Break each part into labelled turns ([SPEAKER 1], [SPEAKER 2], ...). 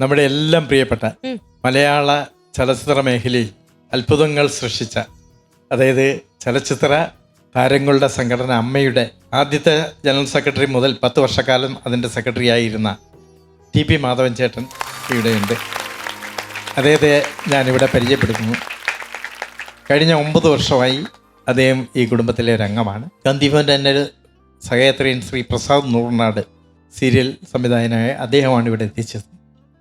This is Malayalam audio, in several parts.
[SPEAKER 1] നമ്മുടെ എല്ലാം പ്രിയപ്പെട്ട മലയാള ചലച്ചിത്ര മേഖലയിൽ അത്ഭുതങ്ങൾ സൃഷ്ടിച്ച അതായത് ചലച്ചിത്ര താരങ്ങളുടെ സംഘടന അമ്മയുടെ ആദ്യത്തെ ജനറൽ സെക്രട്ടറി മുതൽ പത്ത് വർഷക്കാലം അതിന്റെ സെക്രട്ടറി ആയിരുന്ന ടി പി മാധവൻ ചേട്ടൻ ഇവിടെയുണ്ട് അദ്ദേഹത്തെ ഞാനിവിടെ പരിചയപ്പെടുത്തുന്നു. കഴിഞ്ഞ ഒമ്പത് വർഷമായി അദ്ദേഹം ഈ കുടുംബത്തിലെ ഒരു അംഗമാണ്. ഗാന്ധിഭവന്റെ തന്നെ ഒരു സഹയാത്രിയൻ ശ്രീ പ്രസാദ് നൂറുനാട് സീരിയൽ സംവിധായകനായ അദ്ദേഹമാണ് ഇവിടെ എത്തിച്ചത്.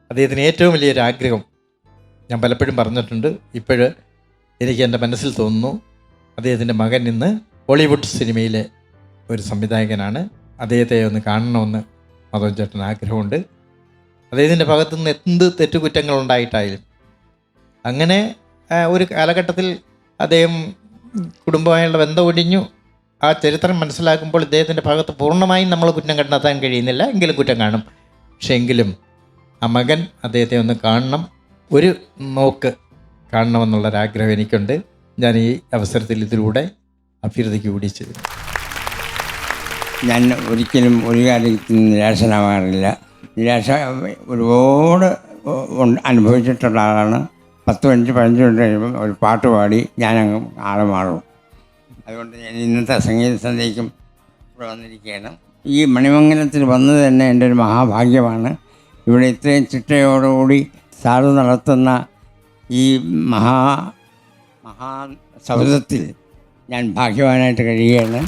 [SPEAKER 1] അദ്ദേഹത്തിന് ഏറ്റവും വലിയൊരു ആഗ്രഹം ഞാൻ പലപ്പോഴും പറഞ്ഞിട്ടുണ്ട്. ഇപ്പോഴ് എനിക്ക് എന്റെ മനസ്സിൽ തോന്നുന്നു അദ്ദേഹത്തിന്റെ മകൻ ഇന്ന് ഹോളിവുഡ് സിനിമയിലെ ഒരു സംവിധായകനാണ്. അദ്ദേഹത്തെ ഒന്ന് കാണണമെന്ന് മധവൻ ചേട്ടൻ ആഗ്രഹമുണ്ട്. അദ്ദേഹത്തിന്റെ ഭാഗത്തു നിന്ന് എന്ത് തെറ്റുകുറ്റങ്ങൾ ഉണ്ടായിട്ടായാലും അങ്ങനെ ഒരു കാലഘട്ടത്തിൽ അദ്ദേഹം കുടുംബമായുള്ള ബന്ധം ഒടിഞ്ഞു. ആ ചരിത്രം മനസ്സിലാക്കുമ്പോൾ ഇദ്ദേഹത്തിന്റെ ഭാഗത്ത് പൂർണമായും നമ്മൾ കുറ്റം കണ്ടെത്താൻ കഴിയുന്നില്ല. എങ്കിലും കുറ്റം കാണും. പക്ഷേ എങ്കിലും ആ മകൻ അദ്ദേഹത്തെ ഒന്ന് കാണണം. ഒരു നോക്ക് കാണണമെന്നുള്ളൊരാഗ്രഹം എനിക്കുണ്ട്. ഞാൻ ഈ അവസരത്തിൽ ഇതിലൂടെ അഭ്യർത്ഥിക്ക് കൂടി ചെയ്തു
[SPEAKER 2] ഞാൻ ഒരിക്കലും ഒരു കാര്യത്തിൽ നിരാശനാവാറില്ല. നിരാശ ഒരുപാട് അനുഭവിച്ചിട്ടുള്ള ആളാണ്. പത്ത് മിനിറ്റ് പതിനഞ്ച് മിനിറ്റ് കഴിയുമ്പം ഒരു പാട്ട് പാടി ഞാനങ്ങ് ആളെ മാറും. അതുകൊണ്ട് ഞാൻ ഇന്നത്തെ സംഗീത സന്ധ്യയ്ക്കും ഇവിടെ വന്നിരിക്കുകയാണ്. ഈ മണിമംഗലത്തിൽ വന്നത് തന്നെ എന്റെ ഒരു മഹാഭാഗ്യമാണ്. ഇവിടെ ഇത്രയും ചിട്ടയോടുകൂടി സാറ് നടത്തുന്ന ഈ മഹാ മഹാ സൗധത്തിൽ ഞാൻ ഭാഗ്യവാനായിട്ട് കഴിയുകയാണ്.